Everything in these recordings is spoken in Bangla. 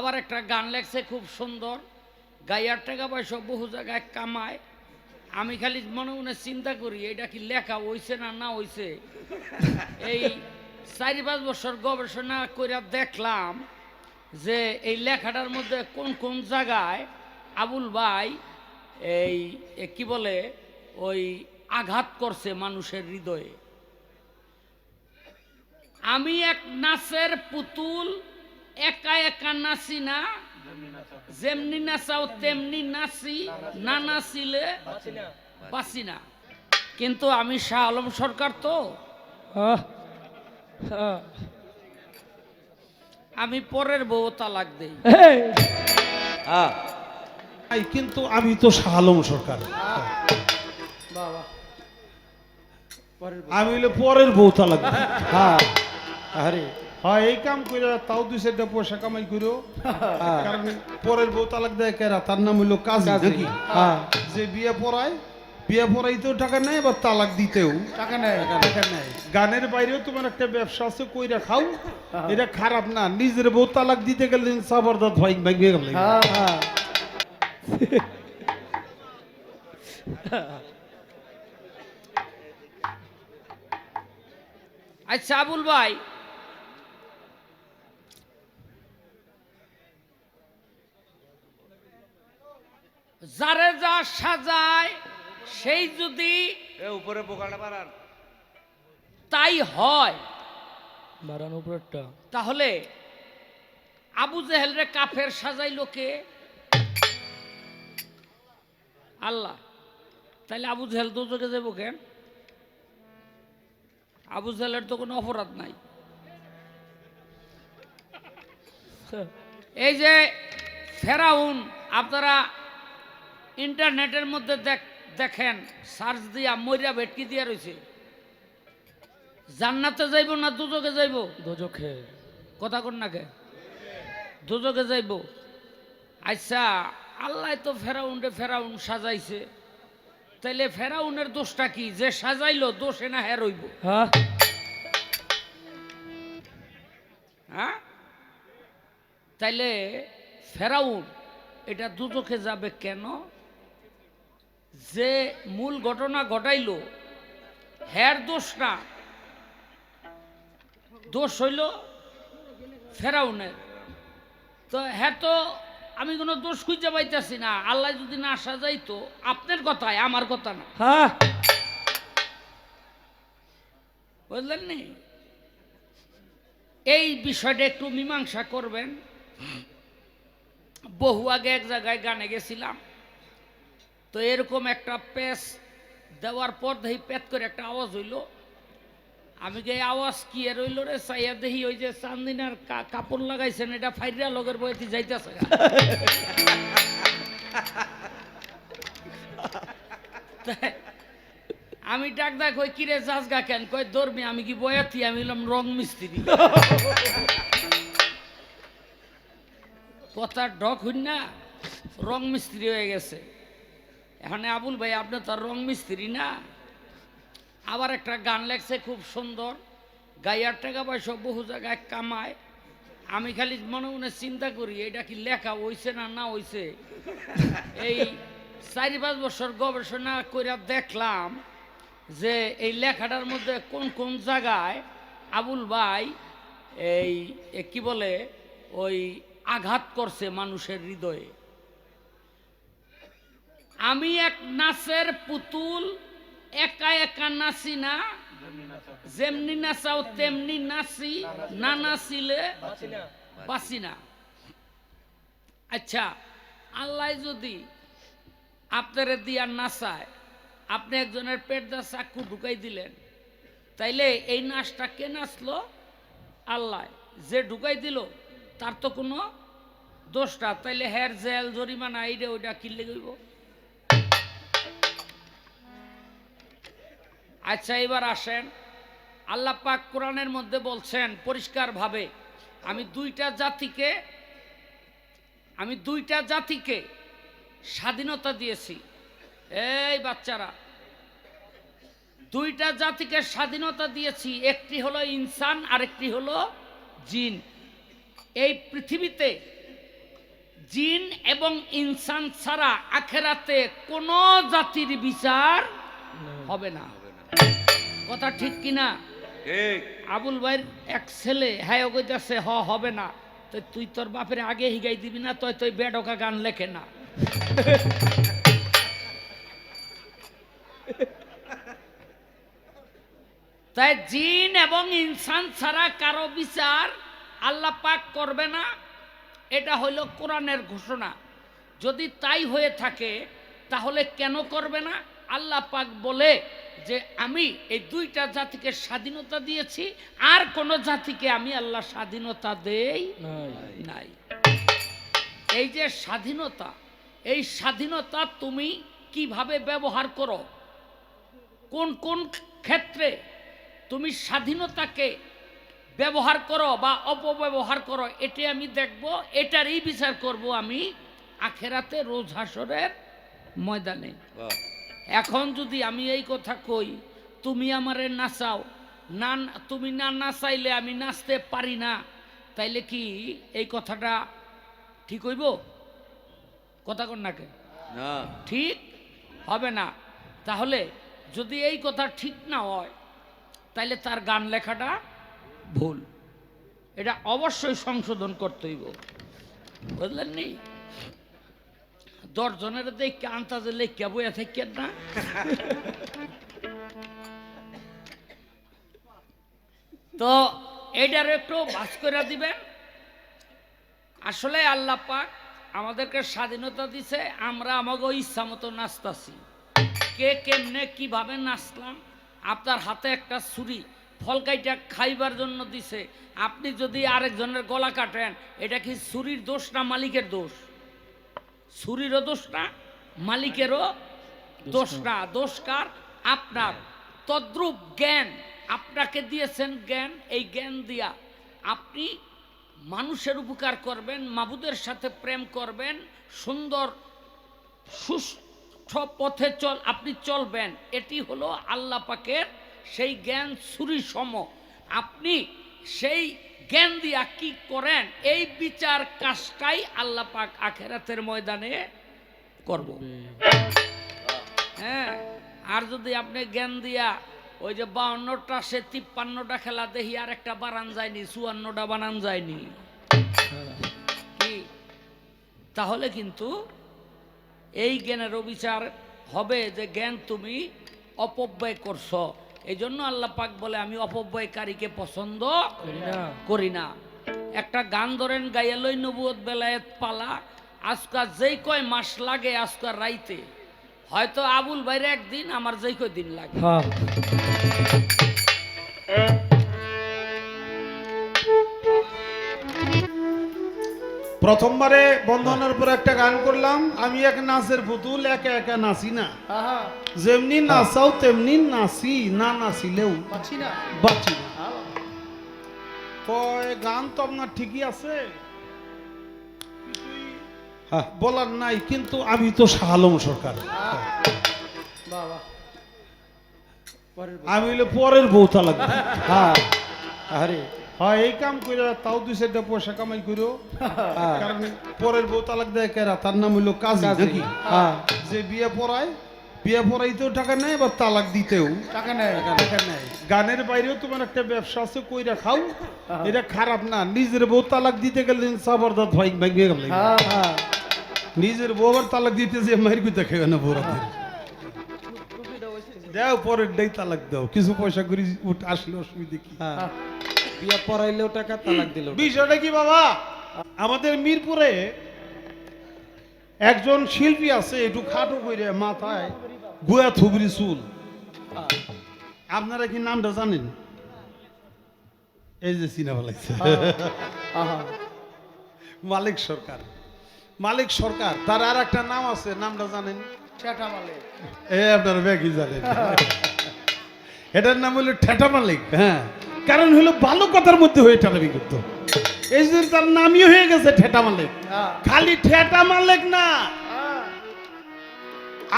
আবার একটা গান লেখছে, খুব সুন্দর। গাইয়ার টাকা পয়সা বহু জায়গায় কামায়। আমি খালি মনে মনে চিন্তা করি, এটা কি লেখা হইছে না না হইছে? এই চারি পাঁচ বছর গবেষণা করে দেখলাম যে এই লেখাটার মধ্যে কোন কোন জায়গায় আবুল ভাই এই কি বলে, ওই আঘাত করছে মানুষের হৃদয়ে। আমি এক নাচের পুতুল একা একা নাচি না? যেমনি নাচাও তেমনি নাচি। না নাচিলে বাঁচি না। কিন্তু আমি শাহ আলম সরকার তো। আমি পরের বউ তালাক দেই। হ্যাঁ। কিন্তু আমি তো শাহ আলম সরকার। আমি হইলে পরের বউ তালাক দিই। হ্যাঁ। আরে হয় এই কাম করে তাও দুই চারটা পয়সা কামাই করো কারণ পরের বউ তালাক দেয় কেরা? তার নাম হইল কাজী নাকি? হ্যাঁ। যে বিয়ে পড়ায় বিয়ে পড়াইতেও টাকা নেই আবার তালাক দিতেও। টাকা নেই টাকা নেই গানের বাইরেও তোমার একটা ব্যবসা আছে কইরা খাও। এটা খারাপ না নিজের বউ তালাক দিতে গেলে সাবরদাত ভাই ভাঙবে গেল হ্যাঁ হ্যাঁ। আচ্ছা আবুল ভাই যারে যা সাজায় সেই যদি উপরে পোকাটা বাড়ান। তাই হয়। বাড়ানো উপরেরটা। তাহলে আবু জেহেল রে কাফের সাজাইলো লোকে আল্লাহ। তাইলে আবু জেহেল তো চোখে যাব কেন? আবু জেহেলের তো কোনো অপরাধ নাই। এই যে ফেরাউন আপনারা ইন্টারনেটের মধ্যে দেখ দেখেন সার্চ দিয়া মরিয়া ভেটকি দিয়া রয়েছে জান্নাতে যাইব না দুজকে যাইব? দোজখে কথা কন নাকে দুজকে যাইব। আচ্ছা আল্লাহ তো ফেরাউন্ডে ফেরাউন সাজাইছে। তাইলে ফেরাউনের দোষটা কি? যে সাজাইলো দোষে না হ্যাঁ রইব? হ্যাঁ। হ্যাঁ? তাইলে ফেরাউন এটা দুচোখে যাবে কেন? যে মূল ঘটনা ঘটাইলো হ্যার দোষ না। দোষ হইল ফেরাউনের। তো হ্যাঁ তো আমি কোনো দোষ খুঁজে পাইতেছি না। আল্লাহ যদি না আসা যাইতো আপনার কথায় আমার কথা না। হ্যাঁ। বুঝলেন নি? এই বিষয়টা একটু মীমাংসা করবেন। বহু আগে এক জায়গায় গানে গেছিলাম। তো এরকম একটা পেস দেওয়ার পর দেখি পেট করে একটা আওয়াজ হইল। আমি যে আওয়াজ কি এর হইল রে? চাইয়া দেখি ওই যে চান্দিনার কাপড় লাগাইছেন, এটা ফাইরিয়া লগের বইতে যাইতেছে আমি ডাক ডাক কই, কিরে যাস গা কেন? কই ধর্মী আমি কি বয়াতি? আমি হলাম রং মিস্ত্রি। কথার ডক হইন না, রং মিস্ত্রি হয়ে গেছে। এখানে আবুল ভাই, আপনি তো রং মিস্ত্রি না। আবার একটা গান লেখছে, খুব সুন্দর। গাইয়ার টাকা পয়সা বহু জায়গায় কামায়। আমি খালি মনে মনে চিন্তা করি, এটা কি লেখা হইছে না না হইছে। এই চারি পাঁচ বছর গবেষণা করে দেখলাম যে এই লেখাটার মধ্যে কোন কোন জায়গায় আবুল ভাই এই কি বলে, ওই আঘাত করছে মানুষের হৃদয়ে। আমি এক নাচের পুতুল, একা একা নাচি না। যেমনি নাচাও, তেমনি নাচি, না নাচিলে বাঁচি না। আচ্ছা আল্লাহ যদি আপনারে দিয়া নাচায়, আপনি একজনের পেট দা চাকু ঢুকাই দিলেন, তাইলে এই নাচটা কে নাচলো? আল্লাহ। যে ঢুকাই দিল, তার তো কোনো দোষটা তাইলে হেয়ার জেল, জরিমানা এইটা ওইটা কিনলে গইব। আচ্ছা এবার আসেন। আল্লাহ পাক কোরআনের মধ্যে বলছেন পরিষ্কারভাবে আমি দুইটা জাতিকে আমি দুইটা জাতিকে স্বাধীনতা দিয়েছি। এই বাচ্চারা দুইটা জাতিকে স্বাধীনতা দিয়েছি একটি হলো ইনসান আরেকটি হলো জিন। এই পৃথিবীতে জিন এবং ইনসান ছাড়া আখেরাতে কোনো জাতির বিচার হবে না। কথা ঠিক কিনা? ঠিক। আবুল ভাইয়ের এক ছেলে হ্যাঁ কইতাছে হ হবে না। তো তুই তোর বাপের আগে হিগাই দিবি না তুই তুই বেডকা গান লেখে না। তাই জিন এবং ইনসান ছাড়া কারও বিচার আল্লাহ পাক করবে না। এটা হইল কোরআনের ঘোষণা। যদি তাই হয়ে থাকে তাহলে কেন করবে না? আল্লাহ পাক বলে যে আমি এই দুইটা জাতিকে স্বাধীনতা দিয়েছি আর কোন জাতিকে আমি আল্লাহ স্বাধীনতা দেই নাই। নাই। এই যে স্বাধীনতা এই স্বাধীনতা তুমি কীভাবে ব্যবহার করো? কোন কোন ক্ষেত্রে তুমি স্বাধীনতাকে ব্যবহার করো বা অপব্যবহার করো এটি আমি দেখব এটারই বিচার করব আমি আখেরাতে রোজ হাসরের ময়দানে। এখন যদি আমি এই কথা কই তুমি আমারে নাচাও না তুমি না নাচাইলে আমি নাচতে পারি না তাইলে কি এই কথাটা ঠিক হইব? কথা কন নাকে না। ঠিক হবে না। তাহলে যদি এই কথা ঠিক না হয় তাইলে তার গান লেখাটা ভুল। এটা অবশ্যই সংশোধন করতে হইব। বুঝলেন নি? দশজনের দেখে আন্তাজে লেখা বইয়া থাকেন না। তো এইটার একটু বাস করে দিবেন। আসলে আল্লাহ পাক আমাদেরকে স্বাধীনতা দিছে, আমরা আমাকে ইচ্ছা মতো নাচতাছি। কে কেমনে কীভাবে নাচলাম, আপনার হাতে একটা ছুরি ফলকাইটা খাইবার জন্য দিছে। আপনি যদি আরেকজনের গলা কাটেন, এটা কি ছুরির দোষ না মালিকের দোষ? ছুরিরও দোষ না মালিকেরও দোষ না দোষ কার আপনার তদ্রূপ জ্ঞান আপনাকে দিয়েছেন জ্ঞান এই জ্ঞান দিয়া আপনি মানুষের উপকার করবেন মাবুদের সাথে প্রেম করবেন সুন্দর সুস্থ পথে চল আপনি চলবেন। এটি হলো আল্লাহ পাকের সেই জ্ঞান ছুরি সম আপনি সেই জ্ঞান দিয়া কি করেন? এই বিচার কাজটাই আল্লাহ পাক আখেরাতের ময়দানে করব। হ্যাঁ আর যদি আপনি জ্ঞান দিয়া ওই যে বাউন্নটা সে তিপ্পান্নটা খেলা দেখি, আর একটা বানান যায়নি, চুয়ান্নটা বানান যায়নি। তাহলে কিন্তু এই জ্ঞানের অবিচার হবে যে জ্ঞান তুমি অপব্যয় করছ। এই জন্য আল্লাহ পাক বলে আমি অপব্যয়কারীকে পছন্দ করি না। একটা গান ধরেন গাইয়ালই নবুয়ত বেলায়েত পালা। আজকাল যেই কয় মাস লাগে আজকাল রাইতে। হয়তো আবুল বাইরে একদিন আমার যেই কয় দিন লাগে। প্রথমবারে বন্ধনের পর একটা গান করলাম আমি এক নাচের পুতুল একা একা নাচি না। যেমনি নাচাও তেমনি নাচি না নাচিলেও বাঁচি না। কয় গান তো আপনার ঠিকই আছে। হ্যাঁ। বলার নাই কিন্তু আমি তো শাহালম সরকার। আমি হইলে পরের বউতা লাগবে হ্যাঁ। আরে হ্যাঁ এই কাম করে তাও দুই চারটা পয়সা কামাই করো হ্যাঁ। কারণ পরের বউ তালাক দেয় কেরা? তার নাম হইল কাজী নাকি? হ্যাঁ। যে বিয়ে পড়ায় বিয়ে পড়াইতেও টাকা নেয় বা তালাক দিতেও। টাকা নেয় টাকা নেয়। গানের বাইরেও তোমার একটা ব্যবসা আছে কইরা খাও। এটা খারাপ না। নিজের বউ তালাক দিতে গেলে সাবরদাত ভাই ভাঙিয়ে গেল। হ্যাঁ নিজের বউ আবার তালাক দিতে যে মারি কুইতে খেয়ে না বউরাদের দাও পরের ডাই তালাক দাও। কিছু পয়সা করে উঠ আসলে অসুবিধা কি? হ্যাঁ। বিয়া পড়াইলেও টাকা তালাক দিল বিষয়টা কি বাবা? আমাদের মিরপুরে একজন শিল্পী আছে একটু খাটো করে মাথায় গুয়া থুবরি চুল। আপনারা কি নামটা জানেন? এই যে সিনেমা লাগছে। মালিক সরকার। মালিক সরকার তার আর একটা নাম আছে নামটা জানেন? এ আপনারা ব্যাগই জানেন। এটার নাম হলো ঠেটা মালিক হ্যাঁ। কারণ হলো ভালো কথার মধ্যে হয়ে ঠেলামি করতো এই জন্য তার নামই হয়ে গেছে ঠেটা মালিক। খালি ঠেটা মালিক না।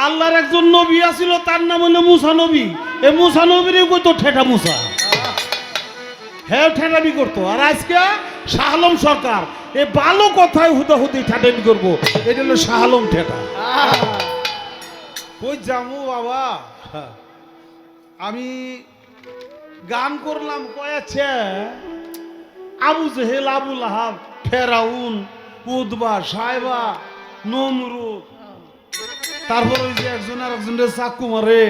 আল্লাহর একজন নবী আছিল তার নাম হলো মুসা নবী। এই মুসা নবীরও কইতো ঠেটা মুসা। হ্যাঁ। ঠেটামি করতো। আর আজকে শাহলম সরকার এ ভালো কথায় হুদাহুদি ঠাটেন করব। এটা হলো শাহালম ঠেটা। কই জামু বাবা? আমি গান করলাম, কয়েছে, আবু জেহেল, আবু লাহাব, ফেরাউন উদবা সাহেবা নমরুদ। তারপর ওই যে একজন আর একজনের চাকু মারে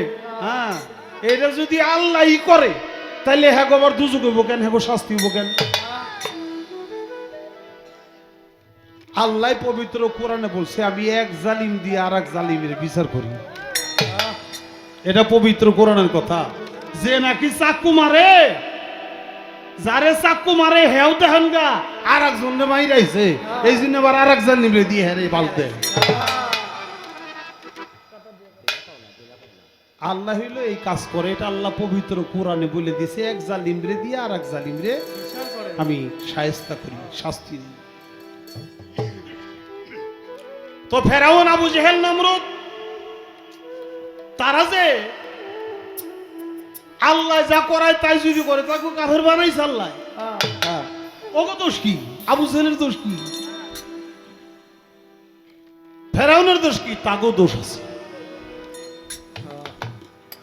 হ্যাঁ? এটা যদি আল্লাহই করে তাহলে হ্যাঁ আবার দুজক হইব কেন? হ্যাঁ শাস্তি হইব কেন? আল্লাহ পবিত্র কোরআনে বলছে, আমি এক জালিম দিয়ে আর এক জালিমের বিচার করি। এটা পবিত্র কোরআনের কথা। যে নাকি চাকু মারে যারে চাকু মারে হেও দেখেন গা। আর একজন মাইরাইছে এই জন্য আবার আর এক জালিমরে দিয়ে হেরে বালতে আল্লাহ হইল এই কাজ করে এটা আল্লাহ পবিত্র কোরআনে বলে দিয়েছে এক জালিমরে দিয়ে আর এক জালিমরে আমি সায়স্তা করি, শাস্তি দিই। তো ফেরাউন আবু জেহেল নমরুদ, তারা যে আল্লাহ যা করায় তাই যদি করে তাকে কাফের বানাইছে আল্লাহ? হ্যাঁ। ওগো দোষ কি? আবু জেহেলের দোষ কি? ফেরাউনের দোষ কি? তাগো দোষ আছে।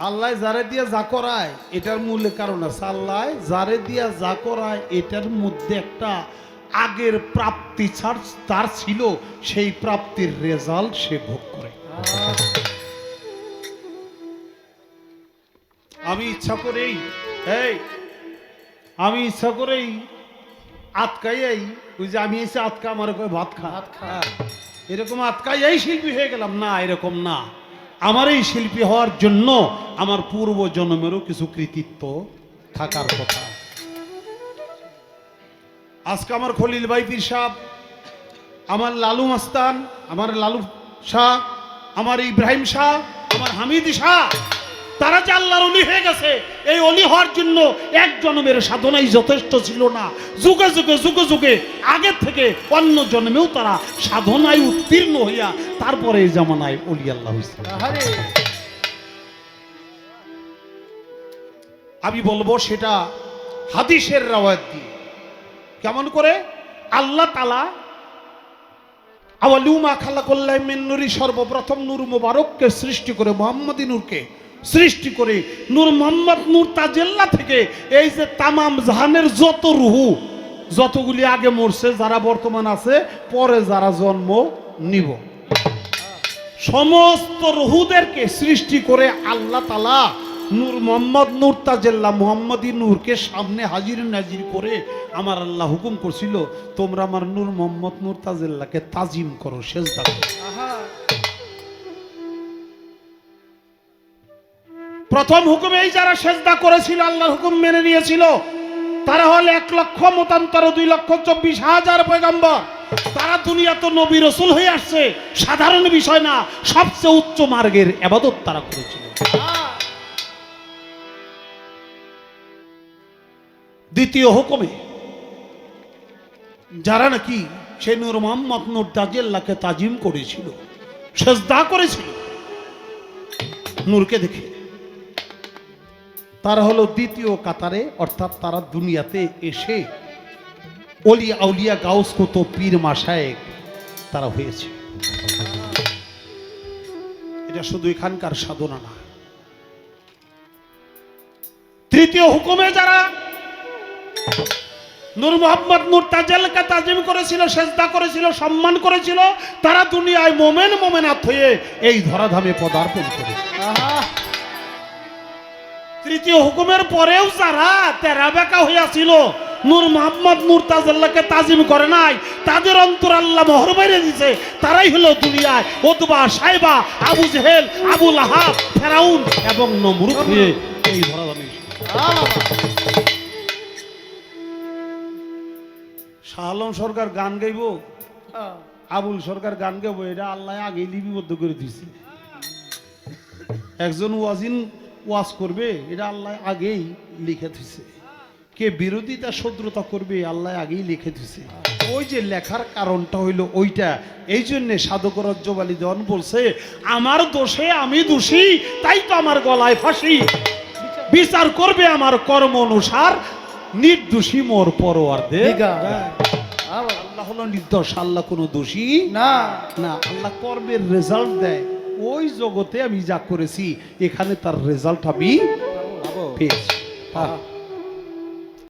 আল্লাহ যারে দিয়া যা করায় এটার মূলে কারণ আছে। আল্লাহ যারে দিয়া যা করায় এটার মধ্যে একটা আগের প্রাপ্তি ছাড় তার ছিল সেই প্রাপ্তির রেজাল্ট সে ভোগ করে। আমি ইচ্ছা করেই এই আমি ইচ্ছা করেই আটকাই ওই যে আমি এসে আটকা আমার ভাত খা। হ্যাঁ। এরকম আটকাই এই শিল্পী হয়ে গেলাম। না এরকম না। আমার এই শিল্পী হওয়ার জন্য আমার পূর্ব জন্মেরও কিছু কৃতিত্ব থাকার কথা। আজকে আমার খলিল ভাই পীর সাহ আমার লালু মাস্তান আমার লালু শাহ আমার ইব্রাহিম শাহ আমার হামিদ শাহ তারা যে আল্লাহর অলি হয়ে গেছে এই অলি হওয়ার জন্য এক জন্মের সাধনাই যথেষ্ট ছিল না। যুগে যুগে যুগে যুগে আগের থেকে অন্য জন্মেও তারা সাধনায় উত্তীর্ণ হইয়া তারপরে এই জামানায় অলি আল্লাহ আমি বলব সেটা হাদিসের রাওয়াত দিয়ে। কেমন করে? আল্লাহ তালা আওয়ালুমা খালাকুল্লাহ মিন নুরি সর্বপ্রথম নূর মুবারককে সৃষ্টি করে মোহাম্মদী নূরকে সৃষ্টি করে। নূর মোহাম্মদ নূর তাজেল্লা থেকে এই যে তামাম জাহানের যত রুহু, যতগুলি আগে মরছে, যারা বর্তমান আছে, পরে যারা জন্ম নিব। সমস্ত রহুদেরকে সৃষ্টি করে আল্লাহ তালা নূর মোহাম্মদ নূর তাজেল্লা মোহাম্মদী নূরকে সামনে হাজির নাজির করে আমার আল্লাহ হুকুম করছিল, তোমরা আমার নূর মোহাম্মদ নূর তাজেল্লাকে তাজিম করো, সেজদা করো। প্রথম হুকুমেই যারা সেজদা করেছিল, আল্লাহর হুকুম মেনে নিয়েছিল, তারা হল এক লক্ষ, মতান্তর দুই লক্ষ, চব্বিশ হাজার পয়গম্বর। তারা দুনিয়া তো নবী রসুল হয়ে আসছে, সাধারণ বিষয় না, সবচেয়ে উচ্চ মার্গের আবাদত তারা করেছিল। দ্বিতীয় হুকুমে, যারা নাকি সে নূর মোহাম্মদ নূর তাজেল্লাকে তাজিম করেছিল, সেজদা করেছিল, নূরকে দেখে তারা হলো দ্বিতীয় কাতারে, অর্থাৎ তারা দুনিয়াতে এসে অলিয়া আউলিয়া গাউস কত পীর মাসায়েক তারা হয়েছে। এটা শুধু এখানকার সাধনা না। তৃতীয় হুকুমে যারা নূর মোহাম্মদ নূর তাজেলকে তাজিম করেছিল, সেজদা করেছিল, সম্মান করেছিল, তারা দুনিয়ায় মোমেন মোমেনাথ হয়ে এই ধরাধামে পদার্পণ করেছে। তৃতীয় হুকুমের পরেও যারা তেরা বেকা হইয়াছিল নূর মোহাম্মদ নূর তাজাল্লাহকে তাজিম করে নাই তাদের অন্তর আল্লাহ মোহর বাইরে দিছে তারাই হলো দুনিয়ায় ওতবা সাইবা আবু জেহেল আবু লাহাব ফেরাউন এবং নমরুদ হয়ে এই ধরাধামে শাহ আলম সরকার গান গাইব? আবুল সরকার গান গাইব? এটা আল্লাহ আগেই লিপিবদ্ধ করে দিছে একজন ওয়াজিন ওয়াজ করবে এটা আল্লাহ আগেই লিখে দিছে। কে বিরোধিতা শত্রুতা করবে আল্লাহ আগেই লিখে দিছে। ওই যে লেখার কারণটা হইল ওইটা। এই জন্যে সাধকরজ্জ বালি দেওয়ান বলছে আমার দোষে আমি দোষী তাই তো আমার গলায় ফাঁসি। বিচার করবে আমার কর্ম অনুসার নির্দোষী মোর পরোয়ার দে। আল্লাহ আল্লাহ হলো নির্দোষ আল্লাহ কোনো দোষী না। না আল্লাহ কর্মের রেজাল্ট দেয়। ওই জগতে আমি যা করেছি এখানে তার রেজাল্ট আমি পেয়েছি। হ্যাঁ।